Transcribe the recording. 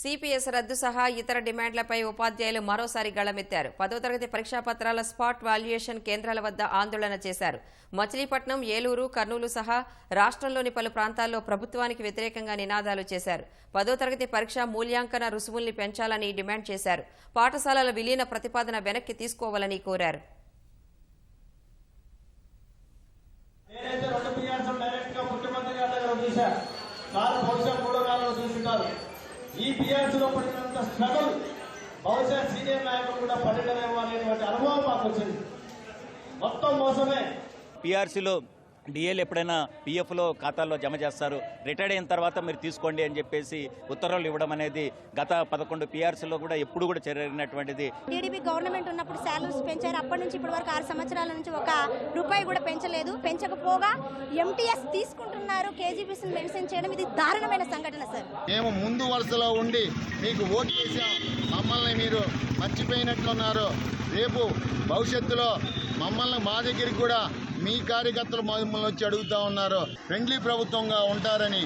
CPS రద్దు సహా ఇతర డిమాండ్లపై ఉపాధ్యాయులు మరోసారి గళమెత్తారు. పదో తరగతి పరీక్షా పత్రాల స్పాట్ వాల్యుయేషన్ కేంద్రాల వద్ద ఆందోళన చేశారు. మచిలీపట్నం ఏలూరు కర్నూలు సహా రాష్ట్రంలోని పలు ప్రాంతాల్లో ప్రభుత్వానికి వ్యతిరేకంగా నినాదాలు చేశారు. పదో తరగతి పరీక్ష మూల్యాంకన రుసుముల్ని పెంచాలని డిమాండ్ చేశారు. పాఠశాలల విలీన ప్రతిపాదన వెనక్కి తీసుకోవాలని కోరారు. సార్ బహుశా మూడో కాలంలో చూసుంటారు. ఈ పిఆర్స్లో పడినంత స్ట్రగుల్ బహుశా సీనియర్ నాయకులు కూడా పడటమేమో అనేటువంటి అనుభవం మాకు వచ్చింది. మొత్తం మోసమే. పిఆర్సీలో డిఎల్ ఎప్పుడైనా పిఎఫ్లో ఖాతాల్లో జమ చేస్తారు. రిటైర్డ్ అయిన తర్వాత మీరు తీసుకోండి అని చెప్పేసి ఉత్తర్వులు ఇవ్వడం అనేది గత పదకొండు పీఆర్సీలో కూడా ఎప్పుడు కూడా జరిగినటువంటిది. టీడీపీ గవర్నమెంట్ ఉన్నప్పుడు శాలరీస్ పెంచారు. అప్పటి నుంచి ఇప్పటి వరకు ఆరు సంవత్సరాల నుంచి ఒక రూపాయి కూడా పెంచలేదు. పెంచకపోగా ఎంటీఎస్ తీసుకుంటున్నారు కేజీబీసీని మెన్షన్ చేయడం. ఇది దారుణమైన సంఘటన సార్. మేము ముందు వరుసలో ఉండి మీకు ఓటు వేసాం. మమ్మల్ని మీరు మర్చిపోయినట్లున్నారు. రేపు భవిష్యత్తులో మమ్మల్ని మా దగ్గరికి కూడా మీ కార్యకర్తలు మమ్మల్ని వచ్చి అడుగుతా ఉన్నారు. ఫ్రెండ్లీ ప్రభుత్వంగా ఉంటారని.